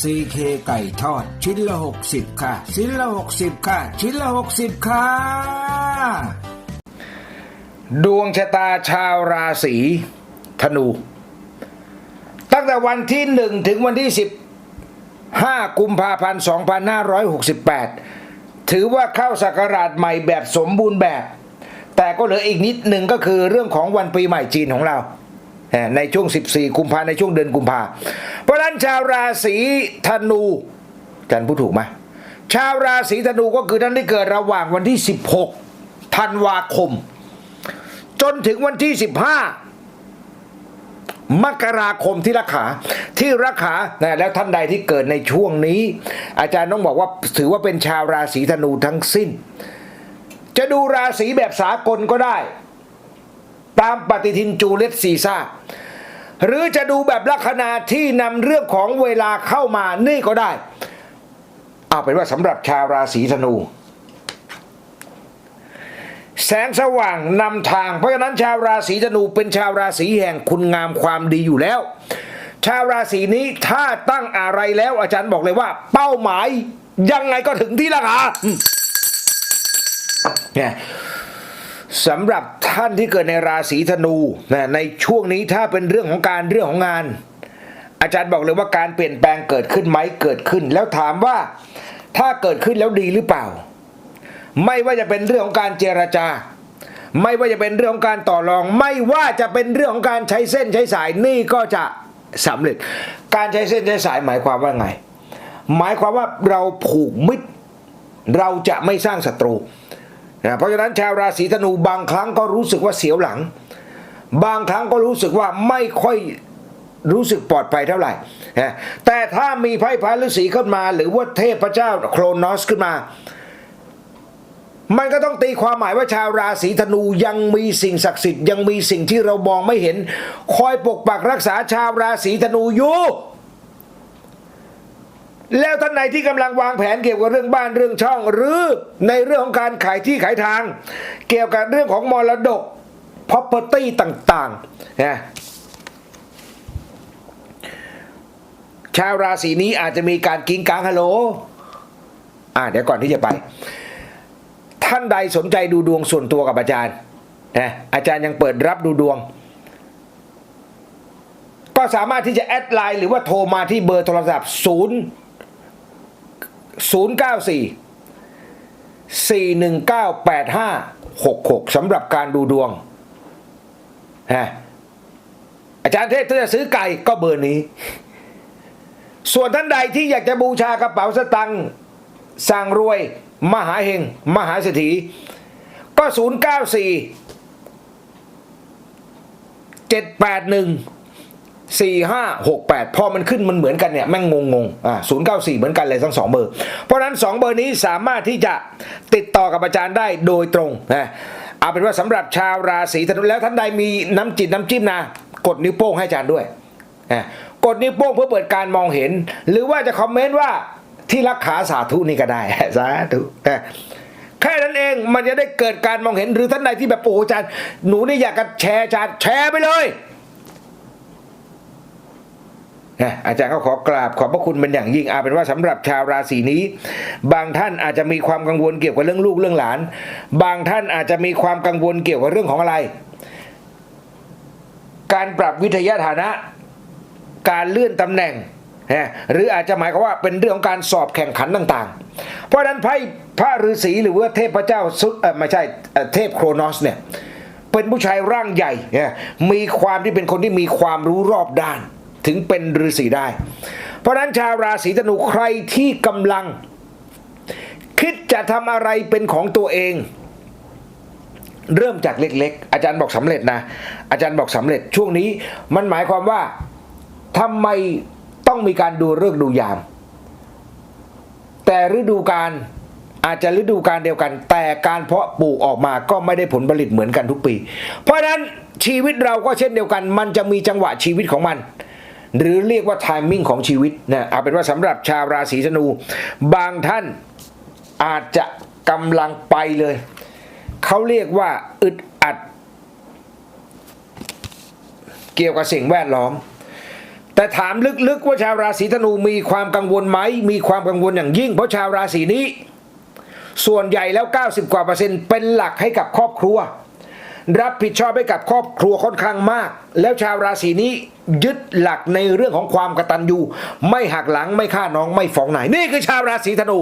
CK ไก่ทอด ชิ้นละ 60 ค่ะ ชิ้นละ 60 ค่ะ ชิ้นละ 60 ค่ะ ดวงชะตาชาวราศีธนู ตั้งแต่วันที่ 1 ถึงวันที่ 15 กุมภาพันธ์ 2568 ถือว่าเข้าศักราชใหม่แบบสมบูรณ์แบบ แต่ก็เหลืออีกนิดหนึ่งก็คือเรื่องของวันปีใหม่จีนของเรา ในช่วง 14 กุมภาในช่วงเดือนกุมภาเพราะนั้นชาวราศีธนูจันพูดถูกไหมชาวราศีธนูก็คือท่านที่เกิดระหว่างวันที่ 16 ธันวาคม จนถึงวันที่ 15 มกราคมที่รักขาที่รักขานะแล้วท่านใดที่เกิดในช่วงนี้ อาจารย์ต้องบอกว่าถือว่าเป็นชาวราศีธนูทั้งสิ้น จะดูราศีแบบสากลก็ได้ามปฏิทินจูเลตซีซ่าหรือจะดูแบบลัคนาที่นำเรื่องของเวลาเข้ามานี่ก็ได้ เอาเป็นว่าสำหรับชาวราศีธนู แสงสว่างนำทาง เพราะฉะนั้นชาวราศีธนูเป็นชาวราศีแห่งคุณงามความดีอยู่แล้ว ชาวราศีนี้ถ้าตั้งอะไรแล้วอาจารย์บอกเลยว่า เป้าหมายยังไงก็ถึงที่ละค่ะเนี่ย สำหรับท่านที่เกิดในราศีธนูนะในช่วงนี้ถ้าเป็นเรื่องของการเรื่องของงาน อาจารย์บอกเลยว่าการเปลี่ยนแปลงเกิดขึ้นไหมเกิดขึ้น แล้วถามว่าถ้าเกิดขึ้นแล้วดีหรือเปล่า ไม่ว่าจะเป็นเรื่องของการเจรจา ไม่ว่าจะเป็นเรื่องของการต่อรอง ไม่ว่าจะเป็นเรื่องของการใช้เส้นใช้สายนี่ก็จะสำเร็จ การใช้เส้นใช้สายหมายความว่าไง หมายความว่าเราผูกมิตร เราจะไม่สร้างศัตรู นะเพราะฉะนั้นชาวราศีธนูบางครั้งก็รู้สึกว่าเสียวหลัง บางครั้งก็รู้สึกว่าไม่ค่อยรู้สึกปลอดภัยเท่าไหร่นะแต่ถ้ามีไพ่พระฤาษีขึ้นมา หรือว่าเทพเจ้าโครนอสขึ้นมา มันก็ต้องตีความหมายว่าชาวราศีธนูยังมีสิ่งศักดิ์สิทธิ์ยังมีสิ่งที่เรามองไม่เห็น คอยปกปักรักษาชาวราศีธนูอยู่ แล้วท่านไหนที่กำลังวางแผนเกี่ยวกับเรื่องบ้านเรื่องช่อง หรือในเรื่องของการขายที่ขายทาง เกี่ยวกับเรื่องของมรดก property ต่างๆนะชาวราศีนี้อาจจะมีการกิ้งกางฮัลโหลอ่าเดี๋ยวก่อนที่จะไป ท่านใดสนใจดูดวงส่วนตัวกับอาจารย์นะอาจารย์ยังเปิดรับดูดวง ก็สามารถที่จะแอดไลน์หรือว่าโทรมาที่เบอร์โทรศัพท์ 0 094 4198566สำหรับการดูดวงฮะอาจารย์เทศถ้าจะซื้อไก่ก็เบอร์นี้ ส่วนท่านใดที่อยากจะบูชากระเป๋าสตังค์สั่งรวย มหาเฮง มหาเศรษฐี ก็ 094 781 สี่ห้าหกแปดพอมันขึ้นมันเหมือนกันเนี่ยแม่งงงงๆอ่าศูนย์เก้าสี่เหมือนกันเลยทั้งสองเบอร์ เพราะนั้นสองเบอร์นี้สามารถที่จะติดต่อกับอาจารย์ได้โดยตรงนะเอาเป็นว่าสำหรับชาวราศีธนูแล้วท่านใดมีน้ำจิตน้ำจิ้มนะ กดนิ้วโป้งให้อาจารย์ด้วยนะกดนิ้วโป้งเพื่อเปิดการมองเห็น หรือว่าจะคอมเมนต์ว่าที่รักขาสาธุนี่ก็ได้สาธุนะแค่นั้นเองมันจะได้เกิดการมองเห็นหรือท่านใดที่แบบโอ้อาจารย์หนูนี่อยากจะแชร์อาจารย์แชร์ไปเลย นะอาจารย์ก็ขอกราบขอบพระคุณเป็นอย่างยิ่งอาเป็นว่าสำหรับชาวราศีนี้ บางท่านอาจจะมีความกังวลเกี่ยวกับเรื่องลูกเรื่องหลาน บางท่านอาจจะมีความกังวลเกี่ยวกับเรื่องของอะไร การปรับวิทยาฐานะ การเลื่อนตำแหน่งนะหรืออาจจะหมายความว่าเป็นเรื่องของการสอบแข่งขันต่างๆ เพราะฉะนั้นไพ่พระฤาษีหรือว่าเทพเจ้าสุดไม่ใช่เทพโครนอสเนี่ยเป็นผู้ชายร่างใหญ่ มีความที่เป็นคนที่มีความรู้รอบด้าน ถึงเป็นฤาษีได้ เพราะนั้นชาวราศีธนูใครที่กำลัง คิดจะทำอะไรเป็นของตัวเอง เริ่มจากเล็กๆ อาจารย์บอกสำเร็จนะ อาจารย์บอกสำเร็จช่วงนี้มันหมายความว่าทำไมต้องมีการดูเรื่องดูยาม แต่ฤดูการอาจจะฤดูการเดียวกัน แต่การเพาะปลูกออกมาก็ไม่ได้ผลผลิตเหมือนกันทุกปี เพราะนั้นชีวิตเราก็เช่นเดียวกัน มันจะมีจังหวะชีวิตของมัน หรือเรียกว่าไทมิ่งของชีวิตนะเอาเป็นว่าสำหรับชาวราศีธนู บางท่านอาจจะกำลังไปเลย เขาเรียกว่าอึดอัด เกี่ยวกับสิ่งแวดล้อม แต่ถามลึกๆว่าชาวราศีธนูมีความกังวลไหม มีความกังวลอย่างยิ่ง เพราะชาวราศีนี้ ส่วนใหญ่แล้ว 90 กว่าเปอร์เซ็นต์เป็นหลักให้กับครอบครัว รับผิดชอบให้กับครอบครัวค่อนข้างมาก แล้วชาวราศีนี้ยึดหลักในเรื่องของความกตัญญูไม่หักหลังไม่ฆ่าน้องไม่ฟ้องนายนี่คือชาวราศีธนู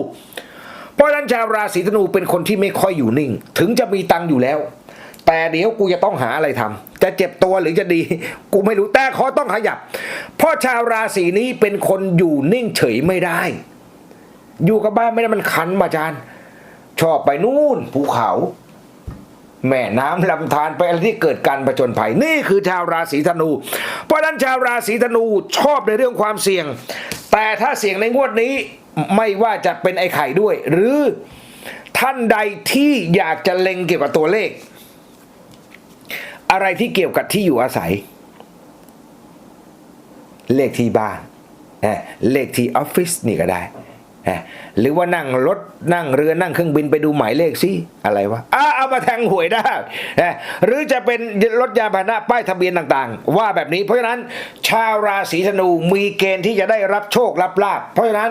เพราะฉะนั้นชาวราศีธนูเป็นคนที่ไม่ค่อยอยู่นิ่ง ถึงจะมีตังอยู่แล้ว แต่เดี๋ยวกูจะต้องหาอะไรทำจะเจ็บตัวหรือจะดี กูไม่รู้แต่ขอต้องขยับ เพราะชาวราศีนี้เป็นคนอยู่นิ่งเฉยไม่ได้ อยู่กับบ้านไม่ได้มันคันมาจานชอบไปนู่นภูเขา แม่น้ำลำธารไปอะไรที่เกิดการประจนภัย นี่คือชาวราศีธนู เพราะฉะนั้นชาวราศีธนูชอบในเรื่องความเสี่ยง แต่ถ้าเสี่ยงในงวดนี้ไม่ว่าจะเป็นไอ้ไข่ด้วย หรือท่านใดที่อยากจะเล็งเกี่ยวกับตัวเลข อะไรที่เกี่ยวกับที่อยู่อาศัย เลขที่บ้านเลขที่ออฟฟิศนี่ก็ได้ หรือว่านั่งรถนั่งเรือนั่งเครื่องบินไปดูหมายเลขสิอะไรวะอะเอามาแทงหวยได้นะหรือจะเป็นรถยานพาหนะป้ายทะเบียนต่างๆ ว่าแบบนี้เพราะฉะนั้น ชาวราศีธนูมีเกณฑ์ที่จะได้รับโชครับลาภเพราะฉะนั้น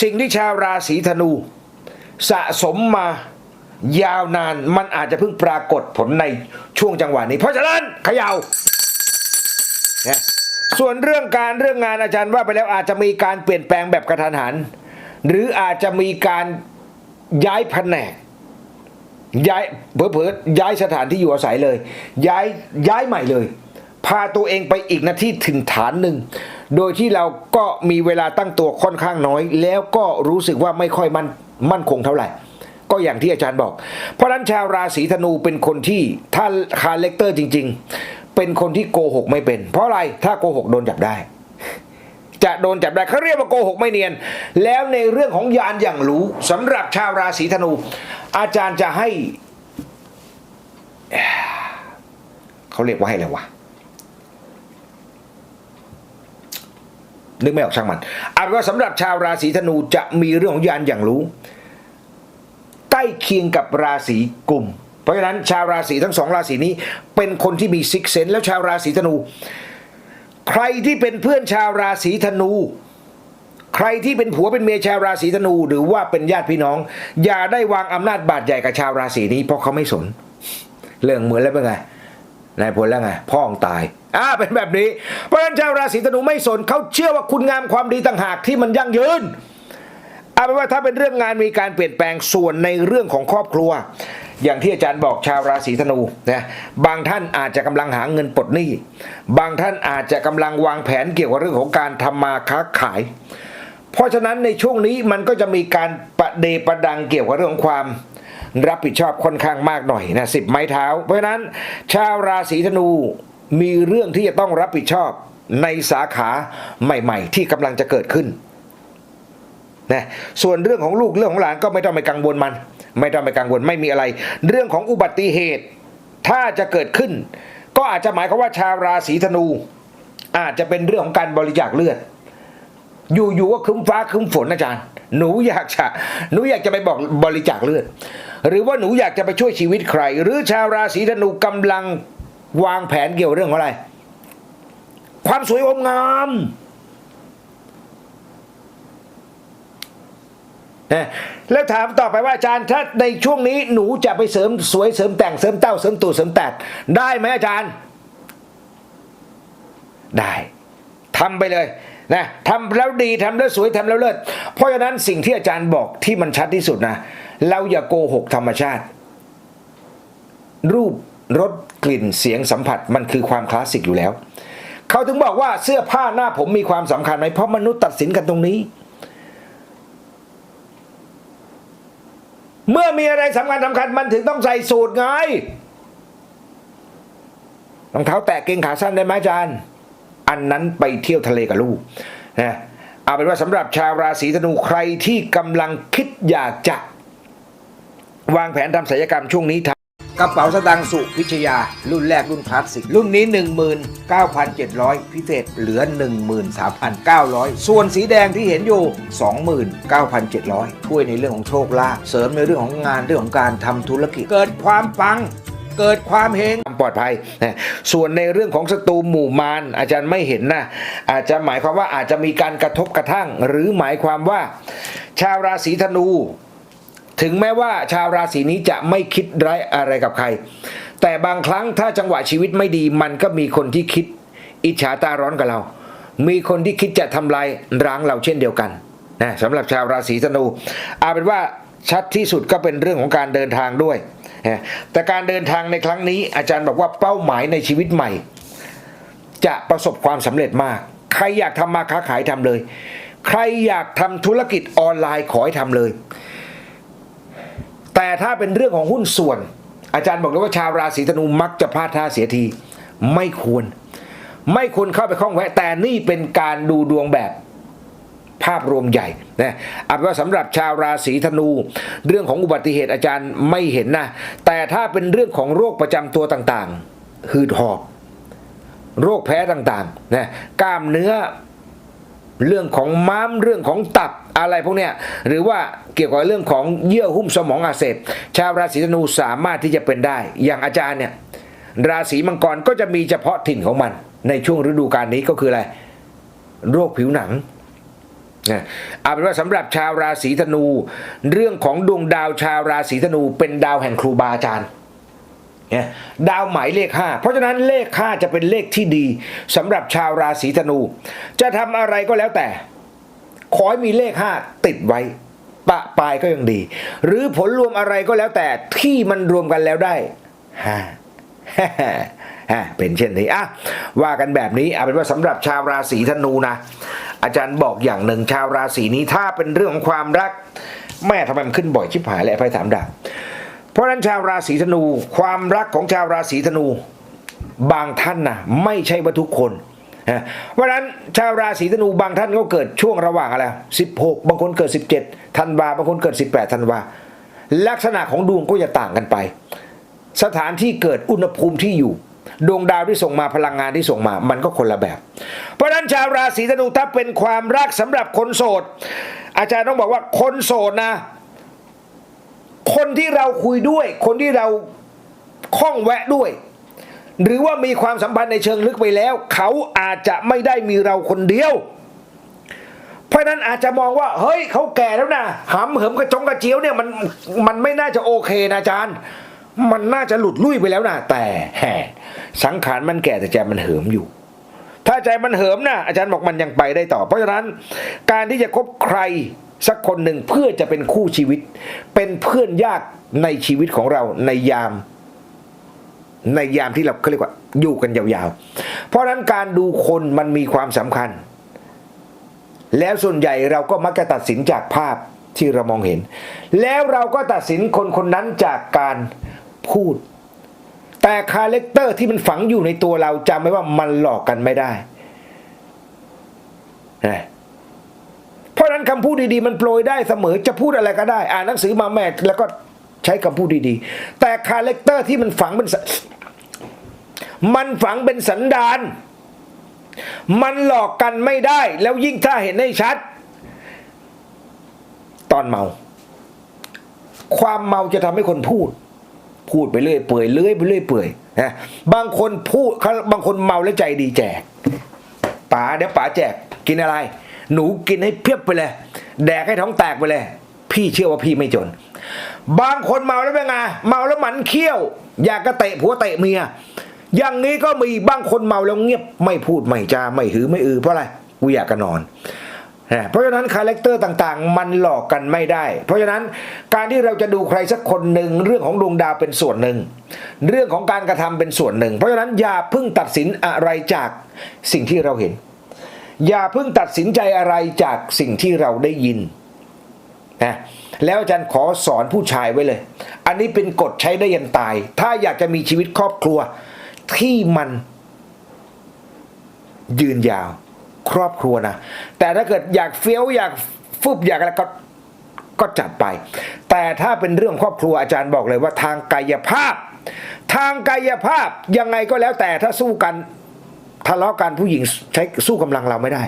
สิ่งที่ชาวราศีธนู สะสมมายาวนานมันอาจจะเพิ่งปรากฏผลในช่วงจังหวะนี้ เพราะฉะนั้นเขยา่า ส่วนเรื่องการเรื่องงานอาจารย์ว่าไปแล้วอาจจะมีการเปลี่ยนแปลงแบบกระทันหัน หรืออาจจะมีการย้ายแผนกย้ายเผลอๆย้ายสถานที่อยู่อาศัยเลย ย้ายย้ายใหม่เลย พาตัวเองไปอีกนาที่ถึงฐานหนึ่ง โดยที่เราก็มีเวลาตั้งตัวค่อนข้างน้อย แล้วก็รู้สึกว่าไม่ค่อยมั่นมั่นคงเท่าไหร่ ก็อย่างที่อาจารย์บอก เพราะฉะนั้นชาวราศีธนูเป็นคนที่ถ้าคาแรคเตอร์จริง ๆ เป็นคนที่โกหกไม่เป็น เพราะอะไรถ้าโกหกโดนจับได้ จะโดนจับได้เขาเรียกว่าโกหกไม่เนียน แล้วในเรื่องของยานอย่างรู้สำหรับชาวราศีธนู อาจารย์จะให้เขาเรียกว่าให้อะไรวะนึกไม่ออกช่างมันเอาเป็นว่าสำหรับชาวราศีธนูจะมีเรื่องของยานอย่างรู้ ใกล้เคียงกับราศีกุม ราะฉะนั้นชาวราศีทั้งสองราศีนี้เป็นคนที่มีซิกเซนแล้วชาวราศีธนู ใครที่เป็นเพื่อนชาวราศีธนู ใครที่เป็นผัวเป็นเมียชาวราศีธนู หรือว่าเป็นญาติพี่น้อง อย่าได้วางอำนาจบาดใหญ่กับชาวราศีนี้เพราะเขาไม่สน เรื่องเหมือนแล้วเป็นไงนายพลแล้วไงพ่อของตายอ่าเป็นแบบนี้ เพราะฉะนั้นชาวราศีธนูไม่สนเขาเชื่อว่าคุณงามความดีต่างหากที่มันยั่งยืนเอาเป็นว่าถ้าเป็นเรื่องงานมีการเปลี่ยนแปลงส่วนในเรื่องของครอบครัว อย่างที่อาจารย์บอกชาวราศีธนูนะบางท่านอาจจะกำลังหาเงินปลดหนี้ บางท่านอาจจะกำลังวางแผนเกี่ยวกับเรื่องของการทำมาค้าขาย เพราะฉะนั้นในช่วงนี้มันก็จะมีการประเดประดังเกี่ยวกับเรื่องของความรับผิดชอบค่อนข้างมากหน่อยนะสิบไม้เท้า เพราะฉะนั้น ชาวราศีธนูมีเรื่องที่จะต้องรับผิดชอบในสาขาใหม่ ๆ ที่กำลังจะเกิดขึ้น นะส่วนเรื่องของลูกเรื่องของหลานก็ไม่ต้องไปกังวลมัน ไม่ต้องไปกังวลไม่มีอะไร เรื่องของอุบัติเหตุ ถ้าจะเกิดขึ้น ก็อาจจะหมายความว่าชาวราศีธนู อาจจะเป็นเรื่องของการบริจาคเลือด อยู่ๆก็ครึ้มฟ้าครึ้มฝนอาจารย์ หนูอยากจะหนูอยากจะไปบอกบริจาคเลือด หรือว่าหนูอยากจะไปช่วยชีวิตใคร หรือชาวราศีธนูกำลังวางแผนเกี่ยวเรื่องอะไร ความสวยงงาม นะแล้วถามต่อไปว่าอาจารย์ถ้าในช่วงนี้หนูจะไปเสริมสวยเสริมแต่งเสริมเต้าเสริมตูดเสริมแตดได้ไหมอาจารย์ ได้ทำไปเลยนะทำแล้วดีทำแล้วสวยทำแล้วเลิศเพราะฉะนั้นสิ่งที่อาจารย์บอกที่มันชัดที่สุดนะเราอย่าโกหกธรรมชาติ รูปรสกลิ่นเสียงสัมผัสมันคือความคลาสสิกอยู่แล้ว เขาถึงบอกว่าเสื้อผ้าหน้าผมมีความสำคัญไหมเพราะมนุษย์ตัดสินกันตรงนี้ เมื่อมีอะไรสำคัญสำคัญมันถึงต้องใส่สูตรไงรองเท้าแตะเกงขาสั้นได้ไหมอาจารย์ อันนั้นไปเที่ยวทะเลกับลูกนะเอาเป็นว่าสำหรับชาวราศีธนูใครที่กำลังคิดอยากจะ วางแผนทำศัลยกรรมช่วงนี้ กระเป๋าสตางค์สุพิชยา รุ่นแรกรุ่นคลาสสิก รุ่นนี้ 19,700 พิเศษเหลือ 13,900 ส่วนสีแดงที่เห็นอยู่ 29,700 ช่วยในเรื่องของโชคลาภเสริมในเรื่องของงานเรื่องของการทำธุรกิจ เกิดความปังเกิดความเฮงปลอดภัยนะส่วนในเรื่องของศัตรูหมู่มารอาจารย์ไม่เห็นนะ อาจจะหมายความว่าอาจจะมีการกระทบกระทั่ง หรือหมายความว่า ชาวราศีธนู ถึงแม้ว่าชาวราศีนี้จะไม่คิดร้ายอะไรกับใคร แต่บางครั้งถ้าจังหวะชีวิตไม่ดี มันก็มีคนที่คิดอิจฉาตาร้อนกับเรา มีคนที่คิดจะทำลายร้างเราเช่นเดียวกันนะสำหรับชาวราศีธนูเอาเป็นว่าชัดที่สุดก็เป็นเรื่องของการเดินทางด้วยนะแต่การเดินทางในครั้งนี้ อาจารย์บอกว่าเป้าหมายในชีวิตใหม่ จะประสบความสำเร็จมาก ใครอยากทำมาค้าขายทำเลย ใครอยากทำธุรกิจออนไลน์ขอให้ทำเลย แต่ถ้าเป็นเรื่องของหุ้นส่วน อาจารย์บอกเลยว่าชาวราศีธนูมักจะพลาดท่าเสียที ไม่ควร ไม่ควรเข้าไปข้องแวะ แต่นี่เป็นการดูดวงแบบภาพรวมใหญ่นะเอาเป็นว่าสำหรับชาวราศีธนู เรื่องของอุบัติเหตุอาจารย์ไม่เห็นนะ แต่ถ้าเป็นเรื่องของโรคประจำตัวต่างๆ หืดหอบ โรคแพ้ต่างๆนะกล้ามเนื้อเรื่องของม้ามเรื่องของตับอะไรพวกเนี้ยหรือว่า เกี่ยวกับเรื่องของเยื่อหุ้มสมองอักเสบชาวราศีธนูสามารถที่จะเป็นได้ อย่างอาจารย์เนี่ยราศีมังกรก็จะมีเฉพาะถิ่นของมัน ในช่วงฤดูกาลนี้ก็คืออะไรโรคผิวหนังนะเอาเป็นว่าสำหรับชาวราศีธนู เรื่องของดวงดาวชาวราศีธนูเป็นดาวแห่งครูบาอาจารย์เนี่ยดาวหมายเลข 5 เพราะฉะนั้นเลข 5 จะเป็นเลขที่ดีสำหรับชาวราศีธนู จะทำอะไรก็แล้วแต่ ขอให้มีเลข 5 ติดไว้ ปะปลายก็ยังดี หรือผลรวมอะไรก็แล้วแต่ที่มันรวมกันแล้วได้ห้าฮ่าเป็นเช่นนี้อะว่ากันแบบนี้เอาเป็นว่าสำหรับชาวราศีธนูนะ อาจารย์บอกอย่างหนึ่งชาวราศีนี้ถ้าเป็นเรื่องของความรัก แม่ทำไมมันขึ้นบ่อยชิบหายเลยไพ่สามดาบเพราะฉะนั้นชาวราศีธนู ความรักของชาวราศีธนู บางท่านนะไม่ใช่ว่าทุกคน นะเพราะนั้นชาวราศีธนูบางท่านก็เกิดช่วงระหว่างอะไร16บางคนเกิด17ธันวาบางคนเกิด18ธันวาลักษณะของดวงก็จะต่างกันไป สถานที่เกิดอุณหภูมิที่อยู่ ดวงดาวที่ส่งมาพลังงานที่ส่งมา มันก็คนละแบบ เพราะนั้นชาวราศีธนูถ้าเป็นความรักสำหรับคนโสด อาจารย์ต้องบอกว่าคนโสดนะ คนที่เราคุยด้วย คนที่เราข้องแวะด้วย หรือว่ามีความสัมพันธ์ในเชิงลึกไปแล้ว เขาอาจจะไม่ได้มีเราคนเดียว เพราะนั้นอาจจะมองว่า เฮ้ยเขาแก่แล้วนะหำเหิมกระจงกระเจียวเนี่ยมันมันไม่น่าจะโอเคนะอาจารย์ มันน่าจะหลุดลุ่ยไปแล้วนะแต่แหสังขารมันแก่แต่ใจมันเหิมอยู่ ถ้าใจมันเหิมนะอาจารย์บอกมันยังไปได้ต่อ เพราะฉะนั้นการที่จะคบใครสักคนหนึ่งเพื่อจะเป็นคู่ชีวิต เป็นเพื่อนยากในชีวิตของเราในยาม ในยามที่เราเขาเรียกว่าอยู่กันยาวๆ เพราะนั้นการดูคนมันมีความสำคัญ แล้วส่วนใหญ่เราก็มักจะตัดสินจากภาพที่เรามองเห็น แล้วเราก็ตัดสินคนคนนั้นจากการพูด แต่คาแรคเตอร์ที่มันฝังอยู่ในตัวเราจำไว้ว่ามันหลอกกันไม่ได้นะเพราะนั้นคำพูดดีๆ มันโปรยได้เสมอจะพูดอะไรก็ได้ อ่านหนังสือมาแม่แล้วก็ ช้คำพูดดีๆ แต่คาแรคเตอร์ที่มันฝังเป็นสมันฝังเป็นสันดาน มันหลอกกันไม่ได้ แล้วยิ่งถ้าเห็นให้ชัด ตอนเมา ความเมาจะทำให้คนพูด พูดไปเรื่อยเปื่อยเลื่อยไปเรื่อยเปื่อยนะบางคนพูดบางคนเมาแล้วใจดีแจกป๋าเดี๋ยวป๋าแจกกินอะไร หนูกินให้เพียบไปเลย แดกให้ท้องแตกไปเลย พี่เชื่อว่าพี่ไม่จน บางคนเมาแล้วเป็นไงเมาแล้วหมันเขี้ยว อยากกระเตะผัวเตะเมีย อย่างนี้ก็มีบางคนเมาแล้วเงียบไม่พูดไม่จาไม่หือไม่อือเพราะอะไรกูอยากจะนอนเพราะฉะนั้นคาแรคเตอร์ต่างๆ มันหลอกกันไม่ได้ เพราะฉะนั้นการที่เราจะดูใครสักคนหนึ่งเรื่องของดวงดาวเป็นส่วนหนึ่ง เรื่องของการกระทำเป็นส่วนหนึ่ง เพราะฉะนั้นอย่าเพิ่งตัดสินอะไรจากสิ่งที่เราเห็น อย่าเพิ่งตัดสินใจอะไรจากสิ่งที่เราได้ยินนะ แล้วอาจารย์ขอสอนผู้ชายไว้เลย อันนี้เป็นกฎใช้ได้ยันตาย ถ้าอยากจะมีชีวิตครอบครัว ที่มันยืนยาว ครอบครัวนะ แต่ถ้าเกิดอยากเฟี้ยวอยากฟุบอยากอะไรก็ก็จัดไป แต่ถ้าเป็นเรื่องครอบครัวอาจารย์บอกเลยว่าทางกายภาพ ทางกายภาพยังไงก็แล้วแต่ถ้าสู้กันทะเลาะกันผู้หญิงใช้สู้กำลังเราไม่ได้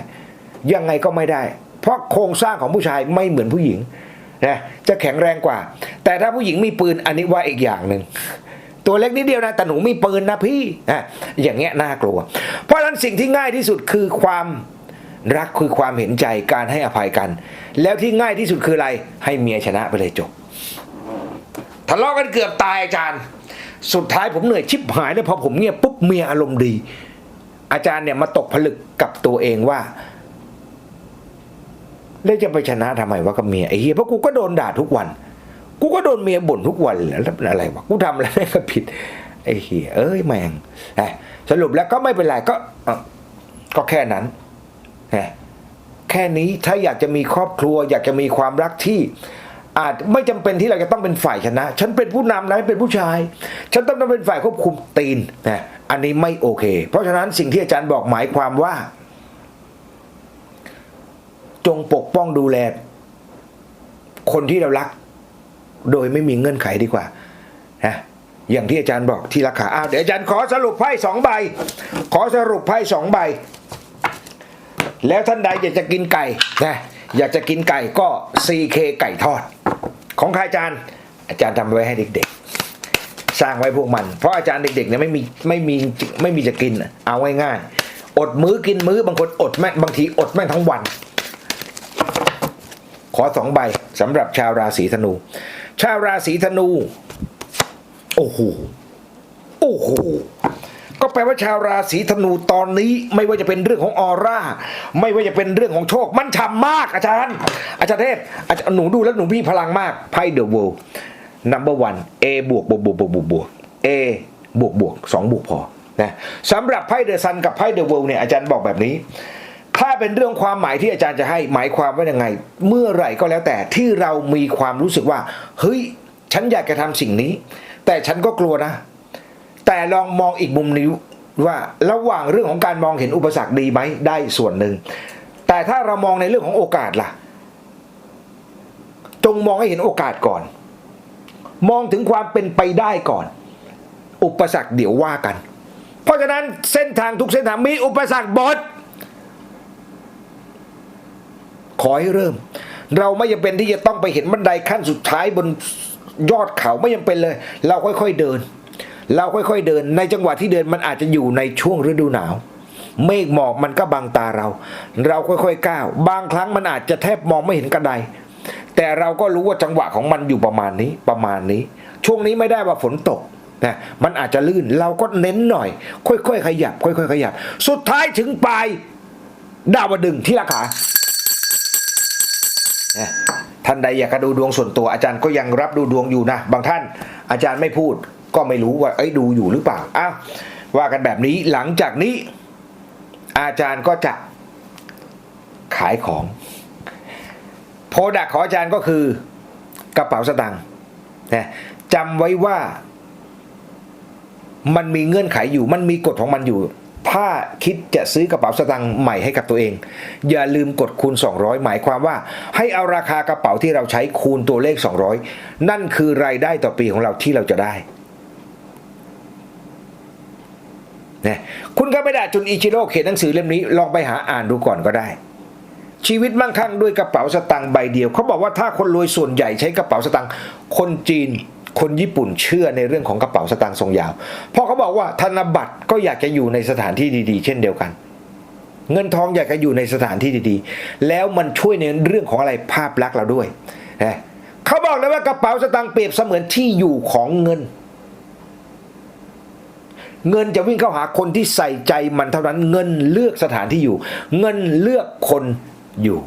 ยังไงก็ไม่ได้ เพราะโครงสร้างของผู้ชายไม่เหมือนผู้หญิง นะจะแข็งแรงกว่า แต่ถ้าผู้หญิงมีปืนอันนี้ว่าอีกอย่างหนึ่งตัวเล็กนิดเดียวนะแต่หนูมีปืนนะพี่อะอย่างเงี้ยน่ากลัว เพราะฉะนั้นสิ่งที่ง่ายที่สุดคือความรักคือความเห็นใจการให้อภัยกัน แล้วที่ง่ายที่สุดคืออะไร ให้เมียชนะไปเลยจบทะเลาะกันเกือบตายอาจารย์ สุดท้ายผมเหนื่อยชิบหายเลยพอผมเงียบปุ๊บเมียอารมณ์ดี อาจารย์เนี่ยมาตกผลึกกับตัวเองว่า แล้วจะไปชนะทำไมวะกับเมียไอ้เฮียเพราะกูก็โดนด่าทุกวัน กูก็โดนเมียบ่นทุกวันแล้วอะไรวะกูทำอะไรก็ผิดไอ้เฮียเอ้ยแมงสรุปแล้วก็ไม่เป็นไรก็ก็แค่นั้นแค่นี้ถ้าอยากจะมีครอบครัว อยากจะมีความรักที่อาจไม่จำเป็นที่เราจะต้องเป็นฝ่ายชนะ ฉันเป็นผู้นำนะเป็นผู้ชาย ฉันต้องต้องเป็นฝ่ายควบคุมตีนนะอันนี้ไม่โอเค เพราะฉะนั้นสิ่งที่อาจารย์บอกหมายความว่า จงปกป้องดูแล คนที่เรารัก โดยไม่มีเงื่อนไขดีกว่านะอย่างที่อาจารย์บอกที่ราคาอ้าวเดี๋ยวอาจารย์ขอสรุปไพ่สองใบ ขอสรุปไพ่สองใบ แล้วท่านใดอยากจะกินไก่นะอยากจะกินไก่ก็ CK ไก่ทอด ของใครอาจารย์ อาจารย์ทำไว้ให้เด็กๆ สร้างไว้พวกมัน เพราะอาจารย์เด็กๆเนี่ยไม่มีไม่มีไม่มีจะกินอะเอาง่ายๆอดมื้อกินมื้อบางคนอดแม่งบางทีอดแม่งทั้งวัน สองใบสำหรับชาวราศีธนู ชาวราศีธนู โอ้โหโอ้โหก็แปลว่าชาวราศีธนูตอนนี้ไม่ว่าจะเป็นเรื่องของออร่า ไม่ว่าจะเป็นเรื่องของโชค มันฉ่ำมากอาจารย์ อาจารย์เทพอาจารย์หนูดูแล้วหนูมีพลังมากไพ่เดอะเวิลด์ number one A บวกบวกบวกบวกบวกบวก A บวกบวกสองบวกพอนะสำหรับไพ่เดอะซันกับไพ่เดอะเวิลด์เนี่ยอาจารย์บอกแบบนี้ ถ้าเป็นเรื่องความหมายที่อาจารย์จะให้หมายความว่ายังไง เมื่อไหร่ก็แล้วแต่ที่เรามีความรู้สึกว่า เฮ้ย ฉันอยากจะทำสิ่งนี้ แต่ฉันก็กลัวนะ แต่ลองมองอีกมุมนี้ว่าระหว่างเรื่องของการมองเห็นอุปสรรคดีไหมได้ส่วนหนึ่ง แต่ถ้าเรามองในเรื่องของโอกาสล่ะ จงมองให้เห็นโอกาสก่อน มองถึงความเป็นไปได้ก่อน อุปสรรคเดี๋ยวว่ากัน เพราะฉะนั้นเส้นทางทุกเส้นทางมีอุปสรรคบด ขอให้เริ่ม เราไม่จำเป็นที่จะต้องไปเห็นบันไดขั้นสุดท้ายบนยอดเขาไม่จำเป็นเลย เราค่อยๆเดิน เราค่อยๆเดิน ในจังหวะที่เดินมันอาจจะอยู่ในช่วงฤดูหนาว เมฆหมอกมันก็บังตาเรา เราค่อยๆก้าว บางครั้งมันอาจจะแทบมองไม่เห็นกระไดแต่เราก็รู้ว่าจังหวะของมันอยู่ประมาณนี้ประมาณนี้ ช่วงนี้ไม่ได้ว่าฝนตกนะมันอาจจะลื่นเราก็เน้นหน่อย ค่อยๆขยับ ค่อยๆขยับ สุดท้ายถึงปลายดาวดึงที่ราคา ท่านใดอยากดูดวงส่วนตัวอาจารย์ก็ยังรับดูดวงอยู่นะ บางท่านอาจารย์ไม่พูดก็ไม่รู้ว่าเอ้ยดูอยู่หรือเปล่าอ้าวว่ากันแบบนี้หลังจากนี้ อาจารย์ก็จะขายของโปรดักของอาจารย์ก็คือกระเป๋าสตางค์นะจำไว้ว่ามันมีเงื่อนไขอยู่ มันมีกฎของมันอยู่ ถ้าคิดจะซื้อกระเป๋าสตางค์ใหม่ให้กับตัวเอง อย่าลืมกดคูณ 200 หมายความว่า ให้เอาราคากระเป๋าที่เราใช้คูณตัวเลข 200 นั่นคือรายได้ต่อปีของเราที่เราจะได้นะคุณก็ไม่ได้จุนอิชิโร่เขียนหนังสือเล่มนี้ลองไปหาอ่านดูก่อนก็ได้ ชีวิตมั่งคั่งด้วยกระเป๋าสตางค์ใบเดียวเขาบอกว่าถ้าคนรวยส่วนใหญ่ใช้กระเป๋าสตางค์คนจีน คนญี่ปุ่นเชื่อในเรื่องของกระเป๋าสตางค์ทรงยาว เพราะเขาบอกว่าธนบัตรก็อยากจะอยู่ในสถานที่ดีๆ เช่นเดียวกัน เงินทองอยากจะอยู่ในสถานที่ดีๆ แล้วมันช่วยในเรื่องของอะไรภาพลักษณ์เราด้วยนะเขาบอกเลยว่ากระเป๋าสตางค์เปรียบเสมือนที่อยู่ของเงิน เงินจะวิ่งเข้าหาคนที่ใส่ใจมันเท่านั้น เงินเลือกสถานที่อยู่ เงินเลือกคนอยู่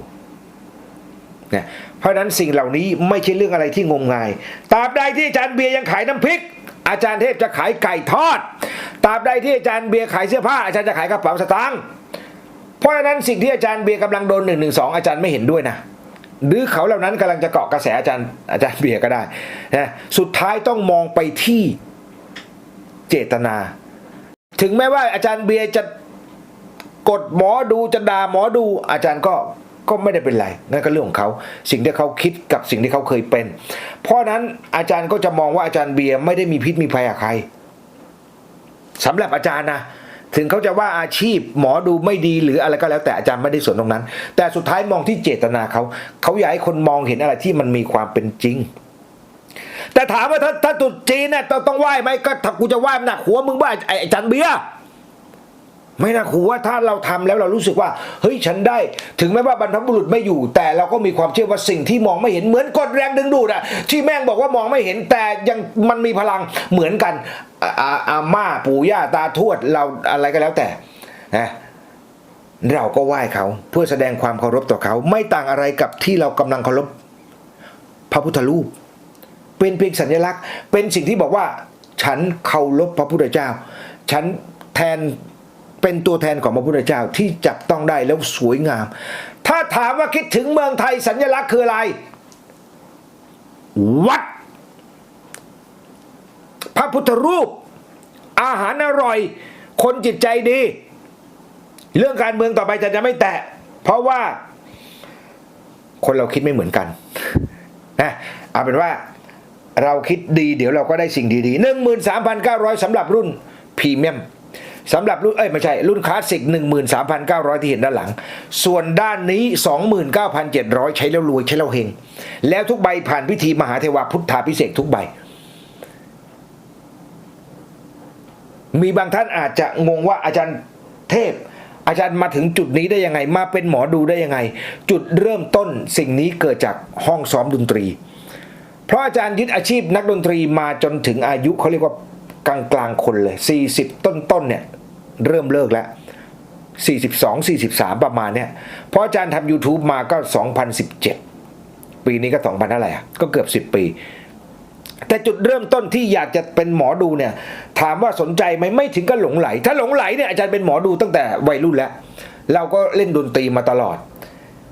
นะเพราะฉะนั้นสิ่งเหล่านี้ไม่ใช่เรื่องอะไรที่งมงายตราบใดที่อาจารย์เบียร์ยังขายน้ำพริก อาจารย์เทพจะขายไก่ทอดตราบใดที่อาจารย์เบียร์ขายเสื้อผ้าอาจารย์จะขายกระเป๋าสตางค์เพราะฉะนั้นสิ่งที่อาจารย์เบียร์กำลังโดนหนึ่งหนึ่งสองอาจารย์ไม่เห็นด้วยนะหรือเขาเหล่านั้นกำลังจะเกาะกระแสอาจารย์อาจารย์เบียร์ก็ได้นะสุดท้ายต้องมองไปที่เจตนา ถึงแม้ว่าอาจารย์เบียร์จะกดหมอดูจะด่าหมอดูอาจารย์ก็ ก็ไม่ได้เป็นไรนั่นก็เรื่องของเขาสิ่งที่เขาคิดกับสิ่งที่เขาเคยเป็น เพราะนั้นอาจารย์ก็จะมองว่าอาจารย์เบียร์ไม่ได้มีพิษมีภัยกับใครสำหรับอาจารย์นะถึงเขาจะว่าอาชีพหมอดูไม่ดีหรืออะไรก็แล้วแต่อาจารย์ไม่ได้สนตรงนั้น แต่สุดท้ายมองที่เจตนาเขาเขาอยากให้คนมองเห็นอะไรที่มันมีความเป็นจริง แต่ถามว่าถ้าถ้าตรุษจีนเนี่ยต้องต้องไหว้ไหมก็ถ้ากูจะไหว้หนักหัวมึงว่าไอ้ไอ้จันเบียร์ ไม่นะครูว่าถ้าเราทำแล้วเรารู้สึกว่า เฮ้ยฉันได้ ถึงแม้ว่าบรรพบุรุษไม่อยู่ แต่เราก็มีความเชื่อว่าสิ่งที่มองไม่เห็นเหมือนกดแรงดึงดูดอะที่แม่งบอกว่ามองไม่เห็นแต่ยังมันมีพลังเหมือนกันอาอาม่าปู่ย่าตาทวดเราอะไรก็แล้วแต่นะเราก็ไหว้เขาเพื่อแสดงความเคารพต่อเขา ไม่ต่างอะไรกับที่เรากำลังเคารพพระพุทธรูป เป็นเพียงสัญลักษณ์ เป็นสิ่งที่บอกว่า ฉันเคารพพระพุทธเจ้า ฉันแทน เป็นตัวแทนของพระพุทธเจ้าที่จับต้องได้แล้วสวยงาม ถ้าถามว่าคิดถึงเมืองไทยสัญลักษณ์คืออะไร วัด พระพุทธรูป อาหารอร่อย คนจิตใจดี เรื่องการเมืองต่อไปจะจะไม่แตะ เพราะว่า คนเราคิดไม่เหมือนกันนะเอาเป็นว่าเราคิดดีเดี๋ยวเราก็ได้สิ่งดีๆ 13,900สำหรับรุ่นพรีเมียม สำหรับรุ่นเอ้ยไม่ใช่ รุ่นคลาสสิก 13,900 ที่เห็นด้านหลัง ส่วนด้านนี้ 29,700 ใช้แล้วรวยใช้แล้วเฮง แล้วทุกใบผ่านพิธีมหาเทวาพุทธาพิเศษทุกใบ มีบางท่านอาจจะงงว่าอาจารย์เทพ อาจารย์มาถึงจุดนี้ได้ยังไง มาเป็นหมอดูได้ยังไง จุดเริ่มต้นสิ่งนี้เกิดจากห้องซ้อมดนตรี เพราะอาจารย์ยึดอาชีพนักดนตรีมาจนถึงอายุเขาเรียกว่า กลางกลางๆคนเลย 40 ต้นๆเนี่ยเริ่มเลิกแล้ว 42 43 ประมาณเนี่ยเพราะอาจารย์ทำ YouTube มาก็ 2017 ปีนี้ก็ 2,000เท่าไหร่อะก็เกือบ 10 ปี แต่จุดเริ่มต้นที่อยากจะเป็นหมอดูเนี่ย ถามว่าสนใจไหมไม่ถึงก็หลงไหล ถ้าหลงไหลเนี่ยอาจารย์เป็นหมอดูตั้งแต่วัยรุ่นแล้ว เราก็เล่นดนตรีมาตลอด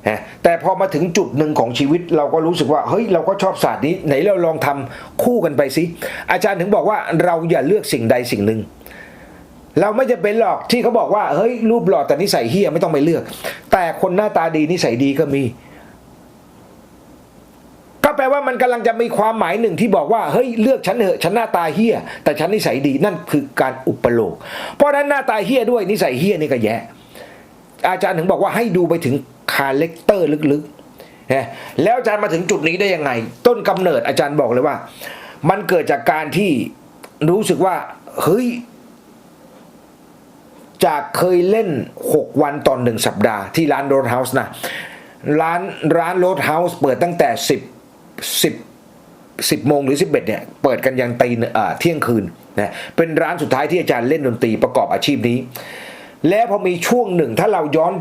นะแต่พอมาถึงจุดหนึ่งของชีวิตเราก็รู้สึกว่าเฮ้ยเราก็ชอบศาสตร์นี้ไหนเราลองทำคู่กันไปสิอาจารย์ถึงบอกว่าเราอย่าเลือกสิ่งใดสิ่งหนึ่งเราไม่จะเป็นหรอกที่เขาบอกว่าเฮ้ยรูปหล่อแต่นิสัยเฮียไม่ต้องไปเลือก แต่คนหน้าตาดีนิสัยดีก็มี ก็แปลว่ามันกำลังจะมีความหมายหนึ่งที่บอกว่าเฮ้ยเลือกฉันเถอะฉันหน้าตาเฮียแต่ฉันนิสัยดีนั่นคือการอุปโลกเพราะนั้นหน้าตาเฮียด้วยนิสัยเฮียนี่ก็แย่อาจารย์ถึงบอกว่าให้ดูไปถึง คาแรคเตอร์ลึกๆนะแล้วอาจารย์มาถึงจุดนี้ได้ยังไง ต้นกำเนิดอาจารย์บอกเลยว่า มันเกิดจากการที่รู้สึกว่า เฮ้ย จากเคยเล่น 6 วันต่อหนึ่งสัปดาห์ที่ร้านโรดเฮาส์นะ ร้านร้านโรดเฮาส์เปิดตั้งแต่ 10 10 10โมงหรือ11เนี่ยเปิดกันยังตีหนึ่งอ่าเที่ยงคืนนะเป็นร้านสุดท้ายที่อาจารย์เล่นดนตรีประกอบอาชีพนี้ แล้วพอมีช่วงหนึ่งถ้าเราย้อน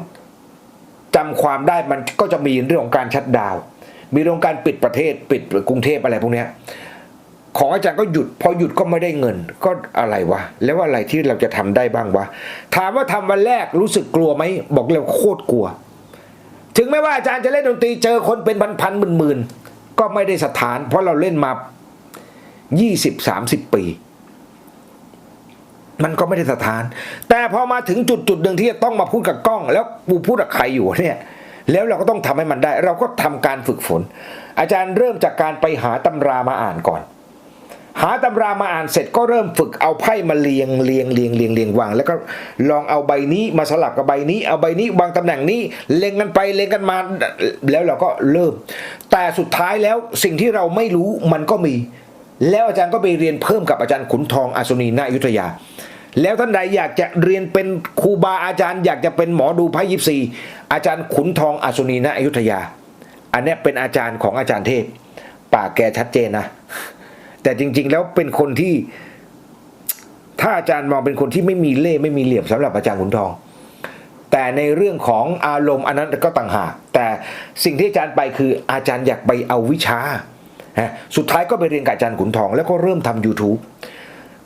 จำความได้มันก็จะมีเรื่องของการชัดดาวมีเรื่องการปิดประเทศปิดกรุงเทพอะไรพวกนี้ของอาจารย์ก็หยุดพอหยุดก็ไม่ได้เงินก็อะไรวะแล้วอะไรที่เราจะทำได้บ้างวะถามว่าทำวันแรกรู้สึกกลัวไหมบอกเลยโคตรกลัว ถึงแม้ว่าอาจารย์จะเล่นดนตรีเจอคนเป็นพันๆหมื่นๆก็ไม่ได้สถาน เพราะเราเล่นมา 20-30 ปี มันก็ไม่ได้สถาน แต่พอมาถึงจุดจุดหนึ่งที่จะต้องมาพูดกับกล้อง แล้วกูพูดกับใครอยู่เนี่ย แล้วเราก็ต้องทำให้มันได้ เราก็ทำการฝึกฝน อาจารย์เริ่มจากการไปหาตำรามาอ่านก่อน หาตำรามาอ่านเสร็จก็เริ่มฝึกเอาไพ่มาเรียงเรียงเรียงเรียงเรียงวาง แล้วก็ลองเอาใบนี้มาสลับกับใบนี้ เอาใบนี้วางตำแหน่งนี้ เล็งกันไปเล็งกันมา แล้วเราก็เริ่ม แต่สุดท้ายแล้วสิ่งที่เราไม่รู้มันก็มีแล้วอาจารย์ก็ไปเรียนเพิ่มกับอาจารย์ขุนทองอาสุนีนายุธยา แล้วท่านใดอยากจะเรียนเป็นครูบาอาจารย์ อยากจะเป็นหมอดูไพ่ยิปซีอาจารย์ขุนทองอสุนีนาอยุธยา อันนี้เป็นอาจารย์ของอาจารย์เทพปากแกชัดเจนนะ แต่จริง ๆ แล้วเป็นคนที่ ถ้าอาจารย์มองเป็นคนที่ไม่มีเล่ไม่มีเหลี่ยมสำหรับอาจารย์ขุนทอง แต่ในเรื่องของอารมณ์อันนั้นก็ต่างหากแต่สิ่งที่อาจารย์ไปคืออาจารย์อยากไปเอาวิชาสุดท้ายก็ไปเรียนกับอาจารย์ขุนทอง แล้วก็เริ่มทำ YouTube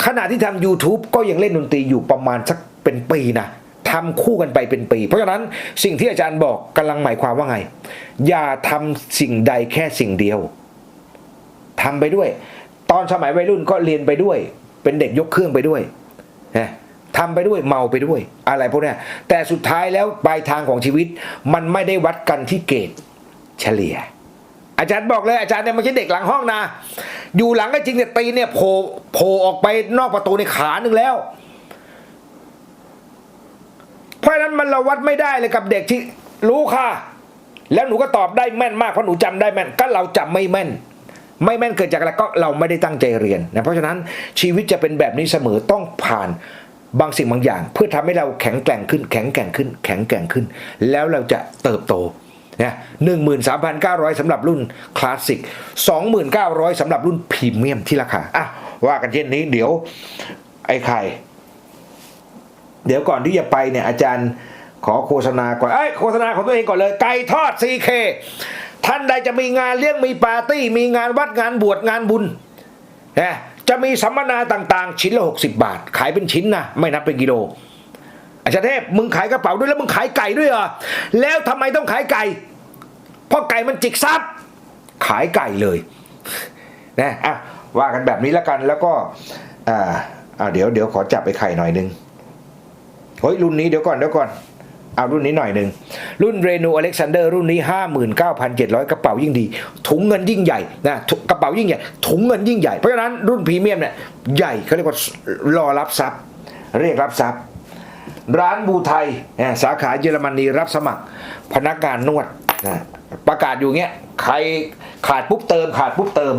ขณะที่ทำ YouTube ก็ยังเล่นดนตรีอยู่ประมาณสักเป็นปีนะทำคู่กันไปเป็นปี เพราะฉะนั้นสิ่งที่อาจารย์บอกกำลังหมายความว่าไง อย่าทำสิ่งใดแค่สิ่งเดียวทำไปด้วย ตอนสมัยวัยรุ่นก็เรียนไปด้วย เป็นเด็กยกเครื่องไปด้วยนะทำไปด้วยเมาไปด้วย อะไรพวกนี้แต่สุดท้ายแล้วปลายทางของชีวิต มันไม่ได้วัดกันที่เกรดเฉลี่ย อาจารย์บอกเลยอาจารย์เนี่ยไม่ใช่เด็กหลังห้องนะ อยู่หลังก็จริงแต่ตีเนี่ยโผล่โผล่ออกไปนอกประตูในขาหนึ่งแล้ว เพราะฉะนั้นมันเราวัดไม่ได้เลยกับเด็กที่รู้ค่ะ แล้วหนูก็ตอบได้แม่นมากเพราะหนูจำได้แม่น ก็เราจำไม่แม่น ไม่แม่นเกิดจากอะไรก็เราไม่ได้ตั้งใจเรียนนะเพราะฉะนั้นชีวิตจะเป็นแบบนี้เสมอต้องผ่านบางสิ่งบางอย่าง เพื่อทำให้เราแข็งแกร่งขึ้น แข็งแกร่งขึ้น แข็งแกร่งขึ้น แล้วเราจะเติบโต นะหนึ่งหมื่นสามพันเก้าร้อยสำหรับรุ่นคลาสสิกสองหมื่นเก้าร้อยสำหรับรุ่นพรีเมียมที่ราคาอะว่ากันเช่นนี้เดี๋ยวไอ้ไข่เดี๋ยวก่อนที่จะไปเนี่ยอาจารย์ขอโฆษณาก่อนเอ้ยโฆษณาของตัวเองก่อนเลย ไก่ทอด 4K ท่านใดจะมีงานเลี้ยงมีปาร์ตี้ มีงานวัดงานบวชงานบุญนะจะมีสัมมนาต่างๆ ชิ้นละ 60 บาท ขายเป็นชิ้นนะ ไม่นับเป็นกิโล อาจารย์เทพมึงขายกระเป๋าด้วยแล้วมึงขายไก่ด้วยเหรอแล้วทำไมต้องขายไก่ เพราะไก่มันจิกซับขายไก่เลยนะอะว่ากันแบบนี้แล้วกันแล้วก็อ่าอ่าเดี๋ยวเดี๋ยวขอจับไปไข่หน่อยนึงเฮ้ยรุ่นนี้เดี๋ยวก่อนเดี๋ยวก่อนเอารุ่นนี้หน่อยหนึ่งรุ่นเรนูอเล็กซานเดอร์รุ่นนี้ 59,700 กระเป๋ายิ่งดี ถุงเงินยิ่งใหญ่นะกระเป๋ายิ่งใหญ่ ถุงเงินยิ่งใหญ่ เพราะฉะนั้นรุ่นพรีเมียมเนี่ยใหญ่เขาเรียกว่ารอรับทรัพย์ เรียกรับทรัพย์ ร้านบูไทยสาขาเยอรมนีรับสมัครพนักงานนวดประกาศอยู่เงี้ยใครขาดปุ๊บเติมขาดปุ๊บเติม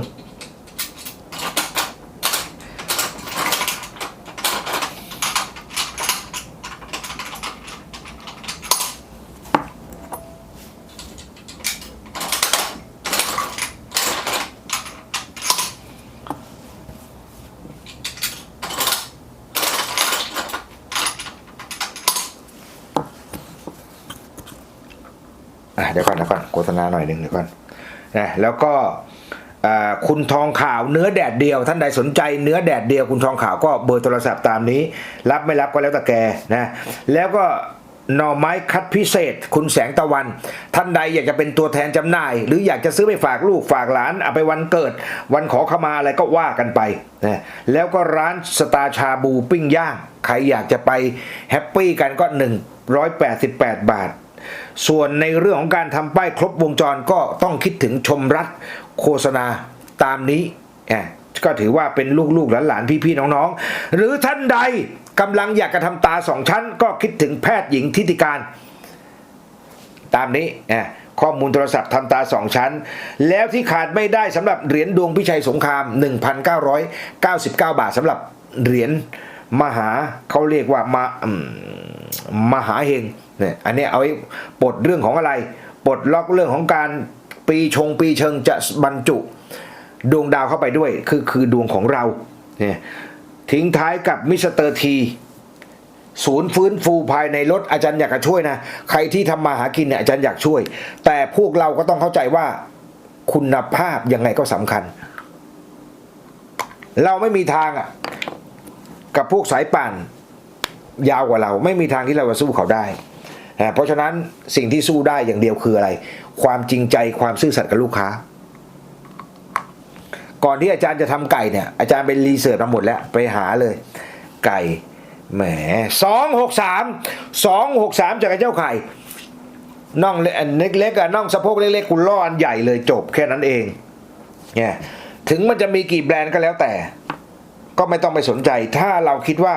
ดี๋ยวก่อนเดี๋ยวก่อนโฆษณาหน่อยหนึ่งเดี๋ยวก่อนนะแล้วก็คุณทองข่าวเนื้อแดดเดียว ท่านใดสนใจเนื้อแดดเดียวคุณทองข่าวก็เบอร์โทรศัพท์ตามนี้ รับไม่รับก็แล้วแต่แกนะแล้วก็หน่อไม้คัดพิเศษ คุณแสงตะวัน ท่านใดอยากจะเป็นตัวแทนจำหน่าย หรืออยากจะซื้อไปฝากลูกฝากหลานเอาไปวันเกิด วันขอขมาอะไรก็ว่ากันไปนะแล้วก็ร้านสตาชาบูปิ้งย่าง ใครอยากจะไปแฮปปี้กันก็ 188 บาท ส่วนในเรื่องของการทำป้ายครบวงจรก็ต้องคิดถึงชมรัฐโฆษณาตามนี้อะก็ถือว่าเป็นลูกๆหลานๆพี่ๆน้องๆ หรือท่านใดกำลังอยากจะทำตาสองชั้น ก็คิดถึงแพทย์หญิงทิติการ ตามนี้อะข้อมูลโทรศัพท์ทำตาสองชั้น แล้วที่ขาดไม่ได้สำหรับเหรียญดวงพิชัยสงคราม 1,999 บาทสำหรับเหรียญมหาเขาเรียกว่ามามหาเฮง เนี่ยอันนี้เอาไว้ปลดเรื่องของอะไรปลดล็อกเรื่องของการปีชงปีเชิงจะบรรจุดวงดาวเข้าไปด้วย คือคือดวงของเราเนี่ยทิ้งท้ายกับมิสเตอร์ทีศูนย์ฟื้นฟูภายในรถอาจารย์อยากจะช่วยนะ ใครที่ทำมาหากินเนี่ยอาจารย์อยากช่วย แต่พวกเราก็ต้องเข้าใจว่าคุณภาพยังไงก็สำคัญ เราไม่มีทางอะกับพวกสายป่านยาวกว่าเรา ไม่มีทางที่เราจะสู้เขาได้ นะเพราะฉะนั้นสิ่งที่สู้ได้อย่างเดียวคืออะไร ความจริงใจความซื่อสัตย์กับลูกค้า ก่อนที่อาจารย์จะทำไก่เนี่ย อาจารย์ไปรีเสิร์ชมาหมดแล้วไปหาเลย ไก่แหมสองหกสามสองหกสามจากไอ้เจ้าไข่น่องเล็กๆอะน่องสะโพกเล็กๆคุณล่ออันใหญ่เลยจบแค่นั้นเองเนี่ยถึงมันจะมีกี่แบรนด์ก็แล้วแต่ ก็ไม่ต้องไปสนใจ ถ้าเราคิดว่า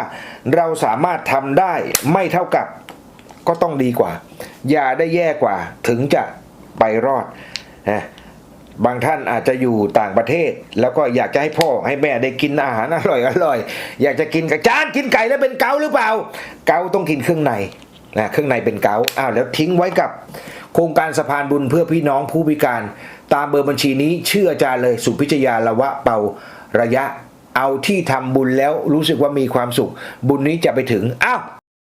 เราสามารถทำได้ไม่เท่ากับ ก็ต้องดีกว่า อย่าได้แย่กว่าถึงจะไปรอดนะบางท่านอาจจะอยู่ต่างประเทศ แล้วก็อยากจะให้พ่อให้แม่ได้กินอาหารอร่อยอร่อย อยากจะกินกับจานกินไก่แล้วเป็นเกาหรือเปล่า เกาต้องกินเครื่องในนะเครื่องในเป็นเกาอ้าวแล้วทิ้งไว้กับโครงการสะพานบุญเพื่อพี่น้องผู้พิการ ตามเบอร์บัญชีนี้ชื่ออาจารย์เลยสุพิชยาละวะเป่าระยะเอาที่ทำบุญแล้วรู้สึกว่ามีความสุข บุญนี้จะไปถึงอ้าว